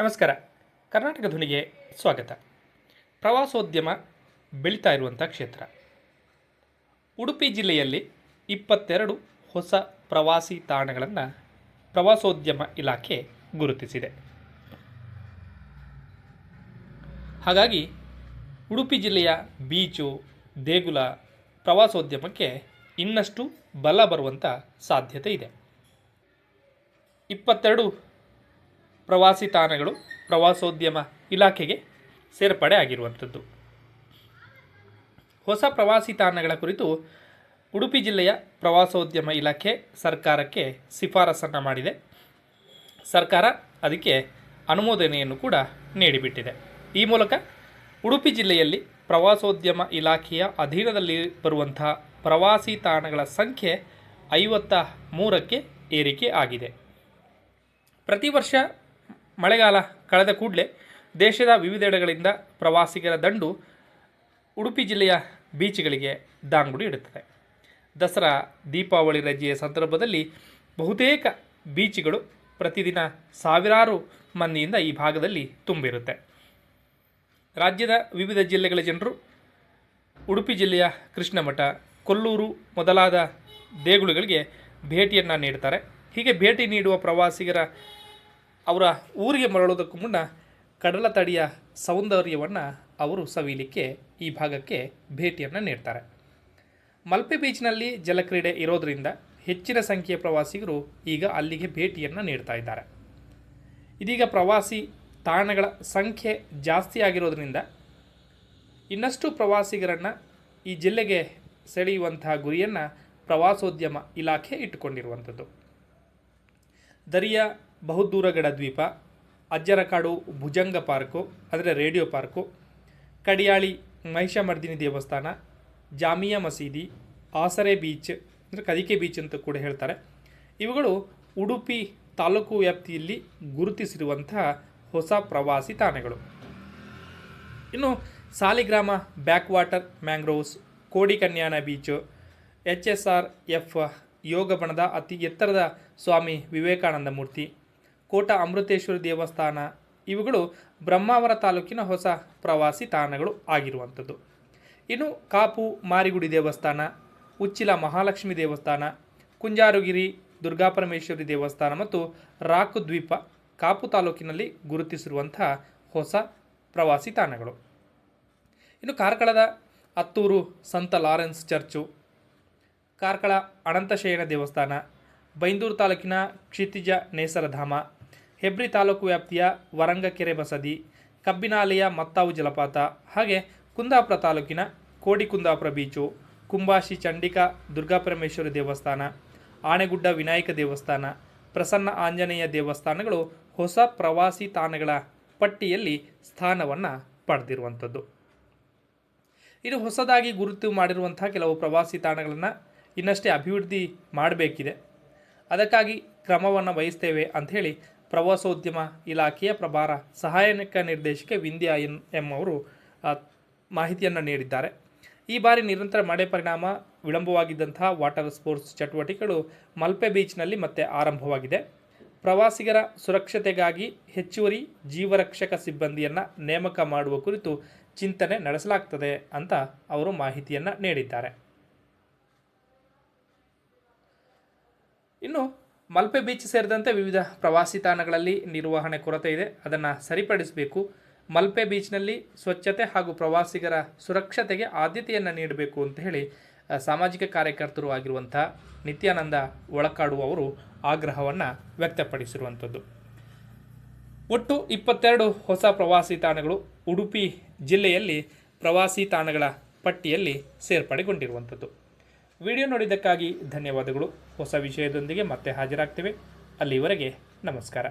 ನಮಸ್ಕಾರ. ಕರ್ನಾಟಕ ಧ್ವನಿಗೆ ಸ್ವಾಗತ. ಪ್ರವಾಸೋದ್ಯಮ ಬೆಳೀತಾ ಇರುವಂಥ ಕ್ಷೇತ್ರ. ಉಡುಪಿ ಜಿಲ್ಲೆಯಲ್ಲಿ ಇಪ್ಪತ್ತೆರಡು ಹೊಸ ಪ್ರವಾಸಿ ತಾಣಗಳನ್ನು ಪ್ರವಾಸೋದ್ಯಮ ಇಲಾಖೆ ಗುರುತಿಸಿದೆ. ಹಾಗಾಗಿ ಉಡುಪಿ ಜಿಲ್ಲೆಯ ಬೀಚು, ದೇಗುಲ ಪ್ರವಾಸೋದ್ಯಮಕ್ಕೆ ಇನ್ನಷ್ಟು ಬಲ ಬರುವಂಥ ಸಾಧ್ಯತೆ ಇದೆ. ಇಪ್ಪತ್ತೆರಡು ಪ್ರವಾಸಿ ತಾಣಗಳು ಪ್ರವಾಸೋದ್ಯಮ ಇಲಾಖೆಗೆ ಸೇರ್ಪಡೆ ಆಗಿರುವಂಥದ್ದು. ಹೊಸ ಪ್ರವಾಸಿ ತಾಣಗಳ ಕುರಿತು ಉಡುಪಿ ಜಿಲ್ಲೆಯ ಪ್ರವಾಸೋದ್ಯಮ ಇಲಾಖೆ ಸರ್ಕಾರಕ್ಕೆ ಶಿಫಾರಸನ್ನು ಮಾಡಿದೆ. ಸರ್ಕಾರ ಅದಕ್ಕೆ ಅನುಮೋದನೆಯನ್ನು ಕೂಡ ನೀಡಿಬಿಟ್ಟಿದೆ. ಈ ಮೂಲಕ ಉಡುಪಿ ಜಿಲ್ಲೆಯಲ್ಲಿ ಪ್ರವಾಸೋದ್ಯಮ ಇಲಾಖೆಯ ಅಧೀನದಲ್ಲಿ ಬರುವಂತಹ ಪ್ರವಾಸಿ ತಾಣಗಳ ಸಂಖ್ಯೆ ಐವತ್ತ ಮೂರಕ್ಕೆ ಏರಿಕೆ ಆಗಿದೆ. ಪ್ರತಿ ವರ್ಷ ಮಳೆಗಾಲ ಕಳೆದ ಕೂಡಲೇ ದೇಶದ ವಿವಿಧೆಡೆಗಳಿಂದ ಪ್ರವಾಸಿಗರ ದಂಡು ಉಡುಪಿ ಜಿಲ್ಲೆಯ ಬೀಚ್ಗಳಿಗೆ ದಾಂಗುಡಿ ಇಡುತ್ತದೆ. ದಸರಾ, ದೀಪಾವಳಿ ರಜೆಯ ಸಂದರ್ಭದಲ್ಲಿ ಬಹುತೇಕ ಬೀಚ್ಗಳು ಪ್ರತಿದಿನ ಸಾವಿರಾರು ಮಂದಿಯಿಂದ ಈ ಭಾಗದಲ್ಲಿ ತುಂಬಿರುತ್ತೆ. ರಾಜ್ಯದ ವಿವಿಧ ಜಿಲ್ಲೆಗಳ ಜನರು ಉಡುಪಿ ಜಿಲ್ಲೆಯ ಕೃಷ್ಣಮಠ, ಕೊಲ್ಲೂರು ಮೊದಲಾದ ದೇಗುಲಗಳಿಗೆ ಭೇಟಿಯನ್ನು ನೀಡ್ತಾರೆ. ಹೀಗೆ ಭೇಟಿ ನೀಡುವ ಪ್ರವಾಸಿಗರ ಅವರ ಊರಿಗೆ ಮರಳೋದಕ್ಕೂ ಮುನ್ನ ಕಡಲ ತಡಿಯ ಸೌಂದರ್ಯವನ್ನು ಅವರು ಸವಿಲಿಕ್ಕೆ ಈ ಭಾಗಕ್ಕೆ ಭೇಟಿಯನ್ನು ನೀಡ್ತಾರೆ. ಮಲ್ಪೆ ಬೀಚ್ನಲ್ಲಿ ಜಲಕ್ರೀಡೆ ಇರೋದರಿಂದ ಹೆಚ್ಚಿನ ಸಂಖ್ಯೆಯ ಪ್ರವಾಸಿಗರು ಈಗ ಅಲ್ಲಿಗೆ ಭೇಟಿಯನ್ನು ನೀಡ್ತಾ ಇದ್ದಾರೆ. ಇದೀಗ ಪ್ರವಾಸಿ ತಾಣಗಳ ಸಂಖ್ಯೆ ಜಾಸ್ತಿ ಆಗಿರೋದರಿಂದ ಇನ್ನಷ್ಟು ಪ್ರವಾಸಿಗರನ್ನು ಈ ಜಿಲ್ಲೆಗೆ ಸೆಳೆಯುವಂತಹ ಗುರಿಯನ್ನು ಪ್ರವಾಸೋದ್ಯಮ ಇಲಾಖೆ ಇಟ್ಟುಕೊಂಡಿರುವಂಥದ್ದು. ದರಿಯ ಬಹುದೂರಗಡ ದ್ವೀಪ, ಅಜ್ಜರಕಾಡು ಭುಜಂಗ ಪಾರ್ಕು, ಅಂದರೆ ರೇಡಿಯೋ ಪಾರ್ಕು, ಕಡಿಯಾಳಿ ಮಹಿಷಮರ್ದಿನಿ ದೇವಸ್ಥಾನ, ಜಾಮಿಯಾ ಮಸೀದಿ, ಆಸರೆ ಬೀಚ್, ಅಂದರೆ ಕದಿಕೆ ಬೀಚ್ ಅಂತ ಕೂಡ ಹೇಳ್ತಾರೆ. ಇವುಗಳು ಉಡುಪಿ ತಾಲೂಕು ವ್ಯಾಪ್ತಿಯಲ್ಲಿ ಗುರುತಿಸಿರುವಂತಹ ಹೊಸ ಪ್ರವಾಸಿ ತಾಣಗಳು. ಇನ್ನು Saligrama back water mangroves, Kodi Kanyana beach, H S R F ಯೋಗ ಬಣದ ಅತಿ ಎತ್ತರದ ಸ್ವಾಮಿ ವಿವೇಕಾನಂದ ಮೂರ್ತಿ ಕೋಟ ಅಮೃತೇಶ್ವರ ದೇವಸ್ಥಾನ. ಇವುಗಳು ಬ್ರಹ್ಮಾವರ ತಾಲೂಕಿನ ಹೊಸ ಪ್ರವಾಸಿ ತಾಣಗಳು ಆಗಿರುವಂಥದ್ದು. ಇನ್ನು ಕಾಪು ಮಾರಿಗುಡಿ ದೇವಸ್ಥಾನ, ಉಚ್ಚಿಲ ಮಹಾಲಕ್ಷ್ಮಿ ದೇವಸ್ಥಾನ, ಕುಂಜಾರುಗಿರಿ, ದುರ್ಗಾಪರಮೇಶ್ವರಿ ದೇವಸ್ಥಾನ ಮತ್ತು ರಾಕು ದ್ವೀಪ ಕಾಪು ತಾಲೂಕಿನಲ್ಲಿ ಗುರುತಿಸಿರುವಂತಹ ಹೊಸ ಪ್ರವಾಸಿ ತಾಣಗಳು. ಇನ್ನು ಕಾರ್ಕಳದ ಹತ್ತೂರು ಸಂತ ಲಾರೆನ್ಸ್ ಚರ್ಚು, ಕಾರ್ಕಳ ಅನಂತಶಯನ ದೇವಸ್ಥಾನ, ಬೈಂದೂರು ತಾಲೂಕಿನ ಕ್ಷಿತಿಜ ನೇಸರಧಾಮ ಹೆಬ್ರಿ ತಾಲೂಕು ವ್ಯಾಪ್ತಿಯ ವರಂಗಕೆರೆ ಬಸದಿ, ಕಬ್ಬಿನಾಲೆಯ ಮತ್ತಾವು ಜಲಪಾತ, ಹಾಗೆ ಕುಂದಾಪುರ ತಾಲೂಕಿನ ಕೋಡಿಕುಂದಾಪುರ ಬೀಚು, ಕುಂಬಾಶಿ ಚಂಡಿಕಾ, ದುರ್ಗಾಪರಮೇಶ್ವರಿ ದೇವಸ್ಥಾನ ಆಣೆಗುಡ್ಡ ವಿನಾಯಕ ದೇವಸ್ಥಾನ, ಪ್ರಸನ್ನ ಆಂಜನೇಯ ದೇವಸ್ಥಾನಗಳು ಹೊಸ ಪ್ರವಾಸಿ ತಾಣಗಳ ಪಟ್ಟಿಯಲ್ಲಿ ಸ್ಥಾನವನ್ನು ಪಡೆದಿರುವಂಥದ್ದು. ಇದು ಹೊಸದಾಗಿ ಗುರುತು ಮಾಡಿರುವಂತಹ ಕೆಲವು ಪ್ರವಾಸಿ ತಾಣಗಳನ್ನು ಇನ್ನಷ್ಟೇ ಅಭಿವೃದ್ಧಿ ಮಾಡಬೇಕಿದೆ. ಅದಕ್ಕಾಗಿ ಕ್ರಮವನ್ನು ವಹಿಸ್ತೇವೆ ಅಂಥೇಳಿ ಪ್ರವಾಸೋದ್ಯಮ ಇಲಾಖೆಯ ಪ್ರಭಾರ ಸಹಾಯಕ ನಿರ್ದೇಶಕ ವಿಂದ್ಯಾ ಎನ್ ಎಂ ಅವರು ಮಾಹಿತಿಯನ್ನು ನೀಡಿದ್ದಾರೆ. ಈ ಬಾರಿ ನಿರಂತರ ಮಳೆ ಪರಿಣಾಮ ವಿಳಂಬವಾಗಿದ್ದಂತಹ ವಾಟರ್ ಸ್ಪೋರ್ಟ್ಸ್ ಚಟುವಟಿಕೆಗಳು ಮಲ್ಪೆ ಬೀಚ್ನಲ್ಲಿ ಮತ್ತೆ ಆರಂಭವಾಗಿದೆ. ಪ್ರವಾಸಿಗರ ಸುರಕ್ಷತೆಗಾಗಿ ಹೆಚ್ಚುವರಿ ಜೀವರಕ್ಷಕ ಸಿಬ್ಬಂದಿಯನ್ನು ನೇಮಕ ಮಾಡುವ ಕುರಿತು ಚಿಂತನೆ ನಡೆಸಲಾಗ್ತದೆ ಅಂತ ಅವರು ಮಾಹಿತಿಯನ್ನು ನೀಡಿದ್ದಾರೆ. ಇನ್ನು ಮಲ್ಪೆ ಬೀಚ್ ಸೇರಿದಂತೆ ವಿವಿಧ ಪ್ರವಾಸಿ ತಾಣಗಳಲ್ಲಿ ನಿರ್ವಹಣೆ ಕೊರತೆ ಇದೆ. ಅದನ್ನು ಸರಿಪಡಿಸಬೇಕು. ಮಲ್ಪೆ ಬೀಚ್ನಲ್ಲಿ ಸ್ವಚ್ಛತೆ ಹಾಗೂ ಪ್ರವಾಸಿಗರ ಸುರಕ್ಷತೆಗೆ ಆದ್ಯತೆಯನ್ನು ನೀಡಬೇಕು ಅಂತ ಹೇಳಿ ಸಾಮಾಜಿಕ ಕಾರ್ಯಕರ್ತರು ಆಗಿರುವಂಥ ನಿತ್ಯಾನಂದ ಒಳಕಾಡುವವರು ಆಗ್ರಹವನ್ನು ವ್ಯಕ್ತಪಡಿಸಿರುವಂಥದ್ದು. ಒಟ್ಟು ಇಪ್ಪತ್ತೆರಡು ಹೊಸ ಪ್ರವಾಸಿ ತಾಣಗಳು ಉಡುಪಿ ಜಿಲ್ಲೆಯಲ್ಲಿ ಪ್ರವಾಸಿ ತಾಣಗಳ ಪಟ್ಟಿಯಲ್ಲಿ ಸೇರ್ಪಡೆಗೊಂಡಿರುವಂಥದ್ದು. ವಿಡಿಯೋ ನೋಡಿದ್ದಕ್ಕಾಗಿ ಧನ್ಯವಾದಗಳು. ಹೊಸ ವಿಷಯದೊಂದಿಗೆ ಮತ್ತೆ ಹಾಜರಾಗ್ತೇವೆ. ಅಲ್ಲಿವರೆಗೆ ನಮಸ್ಕಾರ.